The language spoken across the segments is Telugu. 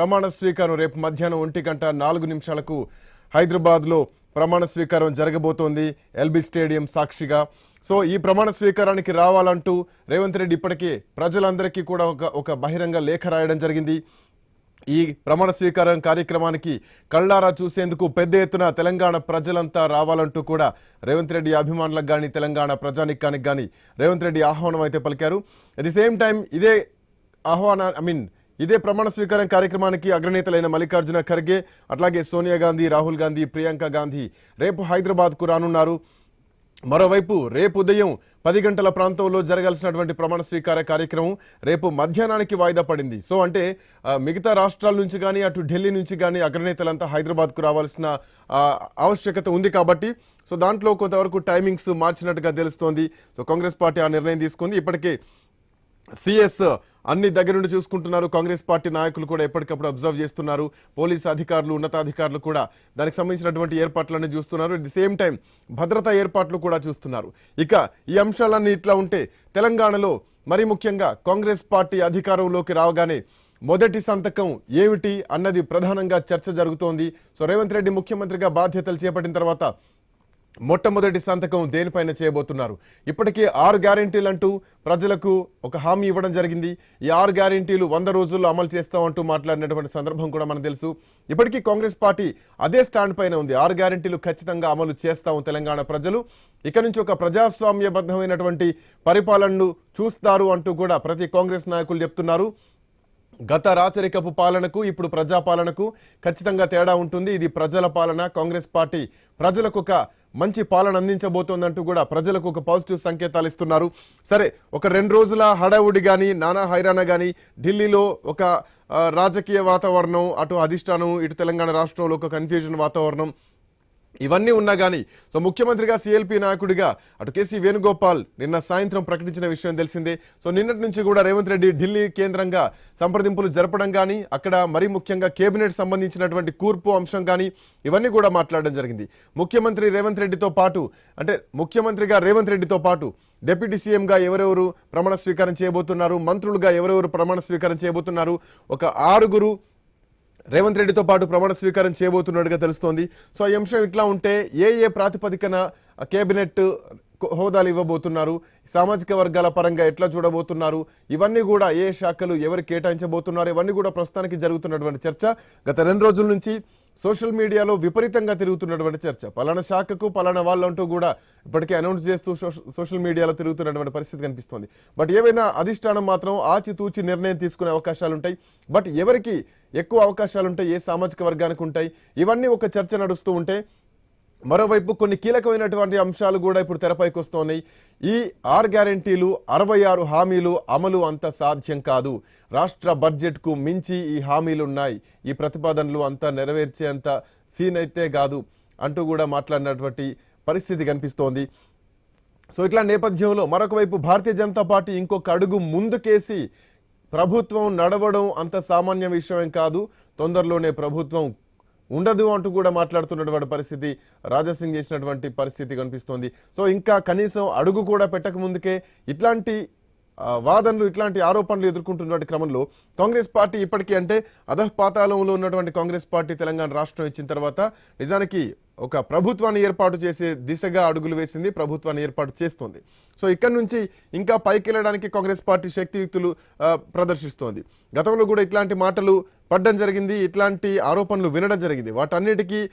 ప్రమాణ స్వీకారం రేపు మధ్యాహ్నం ఒంటి గంట నాలుగు నిమిషాలకు హైదరాబాద్లో ప్రమాణ స్వీకారం జరగబోతోంది. ఎల్బీ స్టేడియం సాక్షిగా. సో ఈ ప్రమాణ స్వీకారానికి రావాలంటూ రేవంత్ రెడ్డి ఇప్పటికే ప్రజలందరికీ కూడా ఒక ఒక బహిరంగ లేఖ రాయడం జరిగింది. ఈ ప్రమాణ స్వీకారం కార్యక్రమానికి కళ్ళారా చూసేందుకు పెద్ద ఎత్తున తెలంగాణ ప్రజలంతా రావాలంటూ కూడా రేవంత్ రెడ్డి అభిమానులకు కానీ తెలంగాణ ప్రజానికానికి కానీ రేవంత్ రెడ్డి ఆహ్వానం అయితే పలికారు. అట్ ది సేమ్ టైం ఇదే ఆహ్వాన ఐ మీన్ ఇదే ప్రమాణ స్వీకారం కార్యక్రమానికి అగ్రనేతలైన మల్లికార్జున ఖర్గే అట్లాగే సోనియా గాంధీ రాహుల్ గాంధీ ప్రియాంక గాంధీ రేపు హైదరాబాద్కు రానున్నారు. మరోవైపు రేపు ఉదయం పది గంటల ప్రాంతంలో జరగాల్సినటువంటి ప్రమాణ స్వీకార కార్యక్రమం రేపు మధ్యాహ్నానికి వాయిదా పడింది. సో అంటే మిగతా రాష్ట్రాల నుంచి కానీ అటు ఢిల్లీ నుంచి కానీ అగ్రనేతలంతా హైదరాబాద్కు రావాల్సిన ఆవశ్యకత ఉంది కాబట్టి సో దాంట్లో కొంతవరకు టైమింగ్స్ మార్చినట్టుగా తెలుస్తోంది. సో కాంగ్రెస్ పార్టీ ఆ నిర్ణయం తీసుకుంది. ఇప్పటికే సిఎస్ అన్ని దగ్గర నుండి చూసుకుంటున్నారు. కాంగ్రెస్ పార్టీ నాయకులు కూడా ఎప్పటికప్పుడు అబ్జర్వ్ చేస్తున్నారు. పోలీస్ అధికారులు ఉన్నతాధికారులు కూడా దానికి సంబంధించినటువంటి ఏర్పాట్లన్నీ చూస్తున్నారు. అట్ ది సేమ్ టైం భద్రతా ఏర్పాట్లు కూడా చూస్తున్నారు. ఇక ఈ అంశాలన్నీ ఇట్లా ఉంటే తెలంగాణలో మరీ ముఖ్యంగా కాంగ్రెస్ పార్టీ అధికారంలోకి రావగానే మొదటి సంతకం ఏమిటి అన్నది ప్రధానంగా చర్చ జరుగుతోంది. సో రేవంత్ రెడ్డి ముఖ్యమంత్రిగా బాధ్యతలు చేపట్టిన తర్వాత మొట్టమొదటి సంతకం దేనిపైన చేయబోతున్నారు? ఇప్పటికే ఆరు గ్యారెంటీలు అంటూ ప్రజలకు ఒక హామీ ఇవ్వడం జరిగింది. ఈ ఆరు గ్యారెంటీలు వంద రోజుల్లో అమలు చేస్తామంటూ మాట్లాడినటువంటి సందర్భం కూడా మనకు తెలుసు. ఇప్పటికీ కాంగ్రెస్ పార్టీ అదే స్టాండ్ పైన ఉంది. ఆరు గ్యారెంటీలు ఖచ్చితంగా అమలు చేస్తాము తెలంగాణ ప్రజలు. ఇక నుంచి ఒక ప్రజాస్వామ్యబద్ధమైనటువంటి పరిపాలనను చూస్తారు అంటూ కూడా ప్రతి కాంగ్రెస్ నాయకులు చెప్తున్నారు. గత రాచరికపు పాలనకు ఇప్పుడు ప్రజాపాలనకు ఖచ్చితంగా తేడా ఉంటుంది. ఇది ప్రజల పాలన. కాంగ్రెస్ పార్టీ ప్రజలకు ఒక మంచి పాలన అందించబోతోందంటూ కూడా ప్రజలకు ఒక పాజిటివ్ సంకేతాలు ఇస్తున్నారు. సరే ఒక రెండు రోజుల హడావుడి కానీ నానా హైరాణ కానీ ఢిల్లీలో ఒక రాజకీయ వాతావరణం అటు అధిష్టానం ఇటు తెలంగాణ రాష్ట్రంలో ఒక కన్ఫ్యూజన్ వాతావరణం ఇవన్నీ ఉన్నా కానీ సో ముఖ్యమంత్రిగా సిఎల్పి నాయకుడిగా అటు కేసీ వేణుగోపాల్ నిన్న సాయంత్రం ప్రకటించిన విషయం తెలిసిందే. సో నిన్నటి నుంచి కూడా రేవంత్ రెడ్డి ఢిల్లీ కేంద్రంగా సంప్రదింపులు జరపడం కానీ అక్కడ మరీ ముఖ్యంగా కేబినెట్ సంబంధించినటువంటి కూర్పు అంశం కానీ ఇవన్నీ కూడా మాట్లాడడం జరిగింది. ముఖ్యమంత్రి రేవంత్ రెడ్డితో పాటు అంటే ముఖ్యమంత్రిగా రేవంత్ రెడ్డితో పాటు డిప్యూటీ సీఎంగా ఎవరెవరు ప్రమాణ స్వీకారం చేయబోతున్నారు? మంత్రులుగా ఎవరెవరు ప్రమాణ స్వీకారం చేయబోతున్నారు? ఒక ఆరుగురు రేవంత్ రెడ్డితో పాటు ప్రమాణ స్వీకారం చేయబోతున్నట్టుగా తెలుస్తోంది. సో ఈ అంశం ఇట్లా ఉంటే ఏ ఏ ప్రాతిపదికన కేబినెట్ హోదాలు ఇవ్వబోతున్నారు? సామాజిక వర్గాల పరంగా ఎట్లా చూడబోతున్నారు? ఇవన్నీ కూడా ఏ శాఖలు ఎవరు కేటాయించబోతున్నారు? ఇవన్నీ కూడా ప్రస్తుతానికి జరుగుతున్నటువంటి చర్చ. గత రెండు రోజుల నుంచి సోషల్ మీడియాలో విపరీతంగా తిరుగుతున్నటువంటి చర్చ. పలానా శాఖకు పలానా వాళ్ళు అంటూ కూడా ఇప్పటికే అనౌన్స్ చేస్తూ సోష- సోషల్ మీడియాలో తిరుగుతున్నటువంటి పరిస్థితి కనిపిస్తోంది. బట్ ఏవైనా అధిష్టానం మాత్రం ఆచితూచి నిర్ణయం తీసుకునే అవకాశాలు ఉంటాయి బట్ ఎవరికి ఎక్కువ అవకాశాలు ఉంటాయి ఏ సామాజిక వర్గానికి ఉంటాయి ఇవన్నీ ఒక చర్చ నడుస్తూ ఉంటే మరోవైపు కొన్ని కీలకమైనటువంటి అంశాలు కూడా ఇప్పుడు తెరపైకి వస్తున్నాయి ఈ ఆర్ గ్యారెంటీలు అరవై ఆరు హామీలు అమలు అంత సాధ్యం కాదు. రాష్ట్ర బడ్జెట్కు మించి ఈ హామీలు ఉన్నాయి ఈ ప్రతిపాదనలు అంతా నెరవేర్చేంత సీన్ అయితే కాదు అంటూ కూడా మాట్లాడినటువంటి పరిస్థితి కనిపిస్తోంది. సో ఇట్లా నేపథ్యంలో మరొక వైపు భారతీయ జనతా పార్టీ ఇంకొక అడుగు ముందుకేసి ప్రభుత్వం నడవడం అంత సామాన్య విషయం కాదు. తొందరలోనే ప్రభుత్వం ఉండదు అంటూ కూడా మాట్లాడుతున్నటువంటి పరిస్థితి రాజాసింగ్ చేసినటువంటి పరిస్థితి కనిపిస్తోంది. సో ఇంకా కనీసం అడుగు కూడా పెట్టక ముందుకే ఇట్లాంటి వాదనలు ఇట్లాంటి ఆరోపణలు ఎదుర్కొంటున్నటువంటి క్రమంలో కాంగ్రెస్ పార్టీ ఇప్పటికీ అంటే అధఃపాతాళంలో ఉన్నటువంటి కాంగ్రెస్ పార్టీ తెలంగాణ రాష్ట్రం ఇచ్చిన తర్వాత నిజానికి ఒక ప్రభుత్వాన్ని ఏర్పాటు చేసే దిశగా అడుగులు వేసింది ప్రభుత్వాన్ని ఏర్పాటు చేస్తోంది. సో ఇక్కడ నుంచి ఇంకా పైకి వెళ్ళడానికి కాంగ్రెస్ పార్టీ శక్తియుక్తులు ప్రదర్శిస్తోంది. గతంలో కూడా ఇట్లాంటి మాటలు పడ్డం జరిగింది ఇట్లాంటి ఆరోపణలు వినడం జరిగింది. వాటన్నిటికీ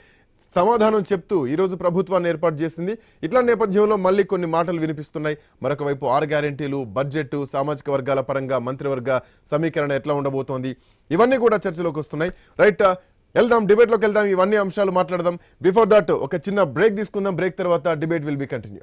సమాధానం చెప్తూ ఈరోజు ప్రభుత్వాన్ని ఏర్పాటు చేసింది. ఇట్లా నేపథ్యంలో మళ్ళీ కొన్ని మాటలు వినిపిస్తున్నాయి. మరొక వైపు ఆరు గ్యారెంటీలు బడ్జెట్ సామాజిక వర్గాల పరంగా మంత్రివర్గ సమీకరణ ఎట్లా ఉండబోతోంది? ఇవన్నీ కూడా చర్చలోకి వస్తున్నాయి. రైట్ వెళ్దాం డిబేట్లోకి వెళ్దాం. ఇవన్నీ అంశాలు మాట్లాడదాం. బిఫోర్ దాట్ ఒక చిన్న బ్రేక్ తీసుకుందాం. బ్రేక్ తర్వాత డిబేట్ విల్ బి కంటిన్యూ